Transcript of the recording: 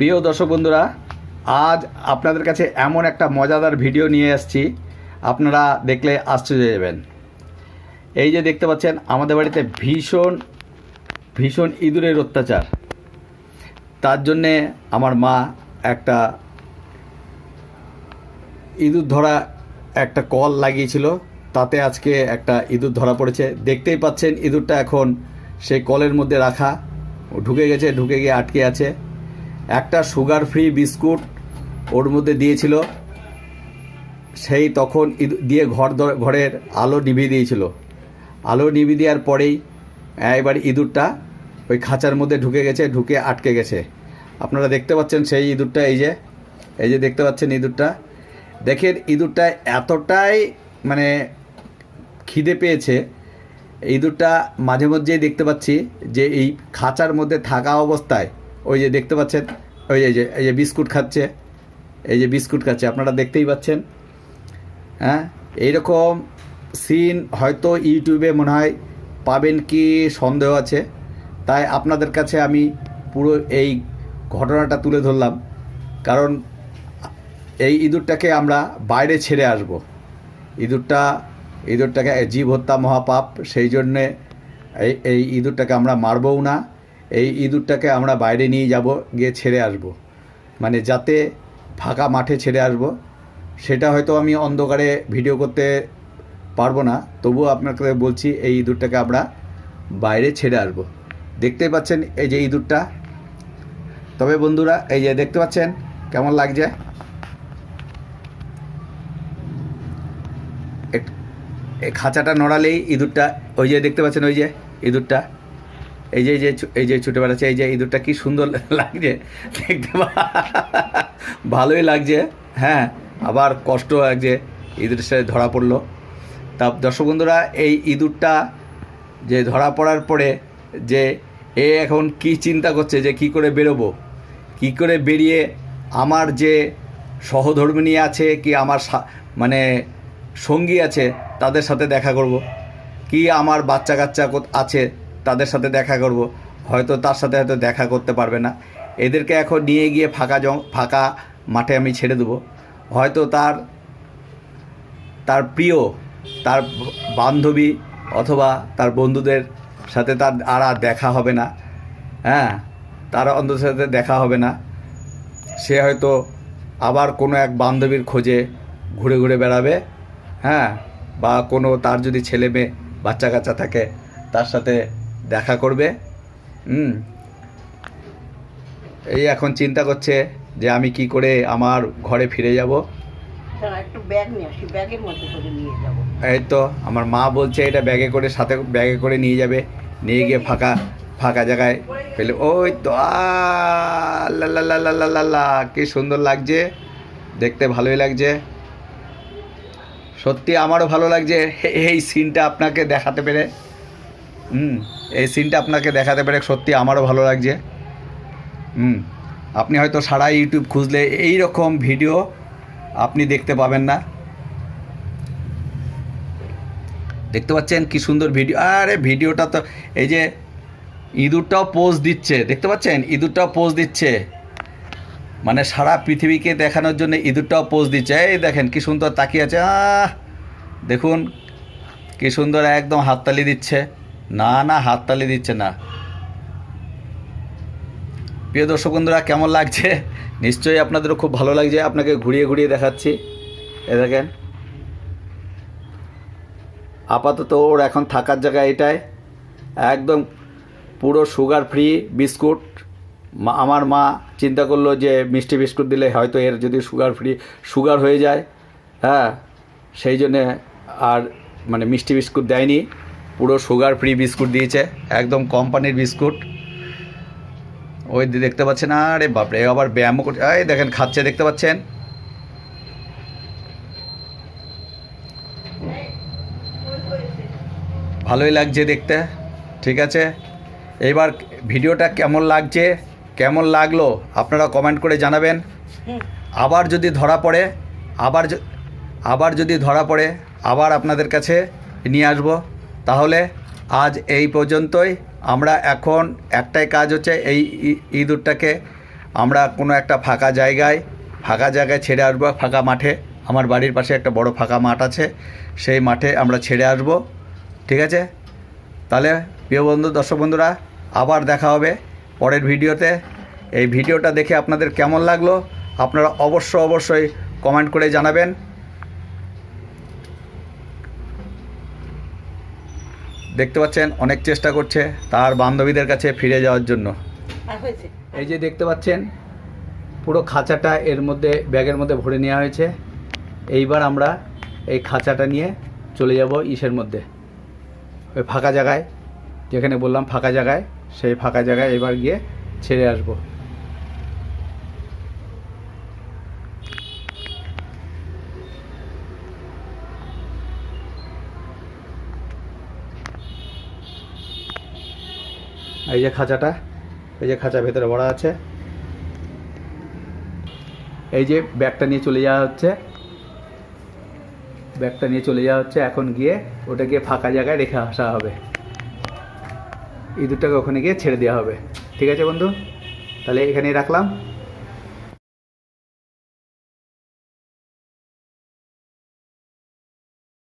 প্রিয় দর্শক বন্ধুরা, আজ আপনাদের কাছে এমন একটা মজাদার ভিডিও নিয়ে আসছি। আপনারা দেখলে আশ্চর্য যাবেন। এই যে দেখতে পাচ্ছেন, আমাদের বাড়িতে ভীষণ ভীষণ ইঁদুরের অত্যাচার। তার জন্যে আমার মা একটা ইঁদুর ধরা একটা কল লাগিয়েছিল। তাতে আজকে একটা ইঁদুর ধরা পড়েছে। দেখতেই পাচ্ছেন, ইঁদুরটা এখন সেই কলের মধ্যে রাখা, ঢুকে গেছে, ঢুকে গিয়ে আটকে আছে। একটা সুগার ফ্রি বিস্কুট ওর মধ্যে দিয়েছিল। সেই তখন দিয়ে ঘর ঘরের আলো নিভিয়ে দিয়েছিল। আলো নিভিয়ে দেওয়ার পরেই এবার ইঁদুরটা ওই খাঁচার মধ্যে ঢুকে গেছে, ঢুকে আটকে গেছে। আপনারা দেখতে পাচ্ছেন সেই ইঁদুরটা, এই যে এই যে দেখতে পাচ্ছেন ইঁদুরটা। দেখেন ইঁদুরটা এতটাই মানে খিদে পেয়েছে। ইঁদুরটা মাঝে মধ্যেই দেখতে পাচ্ছি যে এই খাঁচার মধ্যে থাকা অবস্থায় ওই যে দেখতে পাচ্ছেন, ওই যে, এই যে বিস্কুট খাচ্ছে, এই যে বিস্কুট খাচ্ছে, আপনারা দেখতেই পাচ্ছেন। হ্যাঁ এইরকম সিন হয়তো ইউটিউবে মনে হয় পাবেন কি সন্দেহ আছে। তাই আপনাদের কাছে আমি পুরো এই ঘটনাটা তুলে ধরলাম। কারণ এই ইঁদুরটাকে আমরা বাইরে ছেড়ে আসব। ইঁদুরটা, ইঁদুরটাকে জীব হত্যা মহাপাপ, সেই জন্যে এই এই ইঁদুরটাকে আমরা মারবও না। এই ইঁদুরটাকে আমরা বাইরে নিয়ে যাব, গিয়ে ছেড়ে আসব। মানে যাতে ফাঁকা মাঠে ছেড়ে আসব। সেটা হয়তো আমি অন্ধকারে ভিডিও করতে পারব না। তবুও আপনাকে বলছি, এই ইঁদুরটাকে আমরা বাইরে ছেড়ে আসব। দেখতেই পাচ্ছেন এই যে ইঁদুরটা? তবে বন্ধুরা, এই যে দেখতে পাচ্ছেন, কেমন লাগছে? খাঁচাটা নড়ালেই ইঁদুরটা, ওই যে দেখতে পাচ্ছেন, ওই যে ইঁদুরটা। এই যে এই যে ছু- এই যে ছুটে বেড়াচ্ছে, এই যে ইঁদুরটা কি সুন্দর লাগছে দেখতে ভালোই লাগছে হ্যাঁ আবার কষ্ট লাগছে ইঁদুরের সাথে ধরা পড়ল। তা দর্শক বন্ধুরা, এই ইঁদুরটা যে ধরা পড়ার পরে যে এ এখন কি চিন্তা করছে, যে কি করে বেরোবো, কি করে বেরিয়ে আমার যে সহধর্মিণী আছে, কি আমার মানে সঙ্গী আছে, তাদের সাথে দেখা করব, কি আমার বাচ্চা কাচ্চা আছে তাদের সাথে দেখা করব। হয়তো তার সাথে হয়তো দেখা করতে পারবে না। এদেরকে এখন নিয়ে গিয়ে ফাঁকা জং, ফাঁকা মাঠে আমি ছেড়ে দেবো। হয়তো তার তার প্রিয়, তার বান্ধবী অথবা তার বন্ধুদের সাথে তার আর আর দেখা হবে না। হ্যাঁ তার অন্ধের সাথে দেখা হবে না। সে হয়তো আবার কোনো এক বান্ধবীর খোঁজে ঘুরে ঘুরে বেড়াবে। হ্যাঁ বা কোনো তার যদি ছেলে মেয়ে বাচ্চা কাচ্চা থাকে, তার সাথে দেখা করবে। হুম। এই এখন চিন্তা করছে যে আমি কি করে আমার ঘরে ফিরে যাব। এই তো আমার মা বলছে এটা ব্যাগে করে সাথে ব্যাগে করে নিয়ে যাবে। নিয়ে গিয়ে ফাঁকা ফাঁকা জায়গায় ফেলে ওই তো আ, লা লা লা লা লা লা লা কি সুন্দর লাগছে। দেখতে ভালোই লাগছে। সত্যি আমারও ভালো লাগছে। এই সিনটা আপনাকে দেখাতে পেরে। হুম, এই সিনটা আপনাকে দেখাতে পেরে সত্যি আমারও ভালো লাগছে। হুম, আপনি হয়তো সারা ইউটিউব খুঁজলে এই রকম ভিডিও আপনি দেখতে পাবেন না। দেখতে পাচ্ছেন কি সুন্দর ভিডিও। আরে ভিডিওটা তো এই যে ইঁদুরটাও পোজ দিচ্ছে, দেখতে পাচ্ছেন? ইঁদুরটাও পোজ দিচ্ছে। মানে সারা পৃথিবীকে দেখানোর জন্য ইঁদুরটাও পোজ দিচ্ছে। এই দেখেন কি সুন্দর তাকিয়ে আছে। আহ, দেখুন, কি সুন্দর একদম হাততালি দিচ্ছে। না না হাততালি দিচ্ছে না। প্রিয় দর্শক বন্ধুরা, কেমন লাগছে? নিশ্চয়ই আপনাদেরও খুব ভালো লাগছে। আপনাকে ঘুরিয়ে ঘুরিয়ে দেখাচ্ছি। এ দেখেন। আপাতত ওর এখন থাকার জায়গা এটাই। একদম পুরো সুগার ফ্রি বিস্কুট। মা, আমার মা চিন্তা করল যে মিষ্টি বিস্কুট দিলে হয়তো এর যদি সুগার ফ্রি সুগার হয়ে যায়। হ্যাঁ সেই জন্যে আর মানে মিষ্টি বিস্কুট দেয়নি। পুরো সুগার ফ্রি বিস্কুট দিয়েছে, একদম কোম্পানির বিস্কুট। ওই দেখতে পাচ্ছেন, আরে বাপরে আবার ব্যায়ামও করছে। এই দেখেন, খাচ্ছে, দেখতে পাচ্ছেন? ভালোই লাগছে দেখতে, ঠিক আছে? এইবার ভিডিওটা কেমন লাগছে, কেমন লাগল, আপনারা কমেন্ট করে জানাবেন। আবার যদি ধরা পড়ে, আবার আবার যদি ধরা পড়ে, আবার আপনাদের কাছে নিয়ে আসব। তাহলে আজ এই পর্যন্তই। আমরা এখন একটাই কাজ হচ্ছে এই ইঁদুরটাকে আমরা কোনো একটা ফাঁকা জায়গায় ফাঁকা জায়গায় ছেড়ে আসব, ফাঁকা মাঠে। আমার বাড়ির পাশে একটা বড় ফাঁকা মাঠ আছে, সেই মাঠে আমরা ছেড়ে আসব। ঠিক আছে? তাহলে প্রিয় বন্ধু, দর্শক বন্ধুরা, আবার দেখা হবে পরের ভিডিওতে। এই ভিডিওটা দেখে আপনাদের কেমন লাগল? আপনারা অবশ্য অবশ্যই কমেন্ট করে জানাবেন। দেখতে পাচ্ছেন অনেক চেষ্টা করছে তার বান্ধবীদের কাছে ফিরে যাওয়ার জন্য। এই যে দেখতে পাচ্ছেন পুরো খাঁচাটা এর মধ্যে ব্যাগের মধ্যে ভরে নেওয়া হয়েছে। এইবার আমরা এই খাঁচাটা নিয়ে চলে যাব ইসের মধ্যে। ওই ফাঁকা জায়গায় যেখানে বললাম ফাঁকা জায়গায় সেই ফাঁকা জায়গায় এবার গিয়ে ছেড়ে আসব। এই যে খাঁচাটা, এই যে খাঁচা ভেতরে ভরা আছে। এই যে ব্যাগটা নিয়ে চলে যাওয়া হচ্ছে। ব্যাগটা নিয়ে চলে যাওয়া হচ্ছে, এখন গিয়ে ওটা গিয়ে ফাঁকা জায়গায় রেখে আসা হবে। ইঁদুরটাকে ওখানে গিয়ে ছেড়ে দেওয়া হবে। ঠিক আছে বন্ধু? তাহলে এখানেই রাখলাম।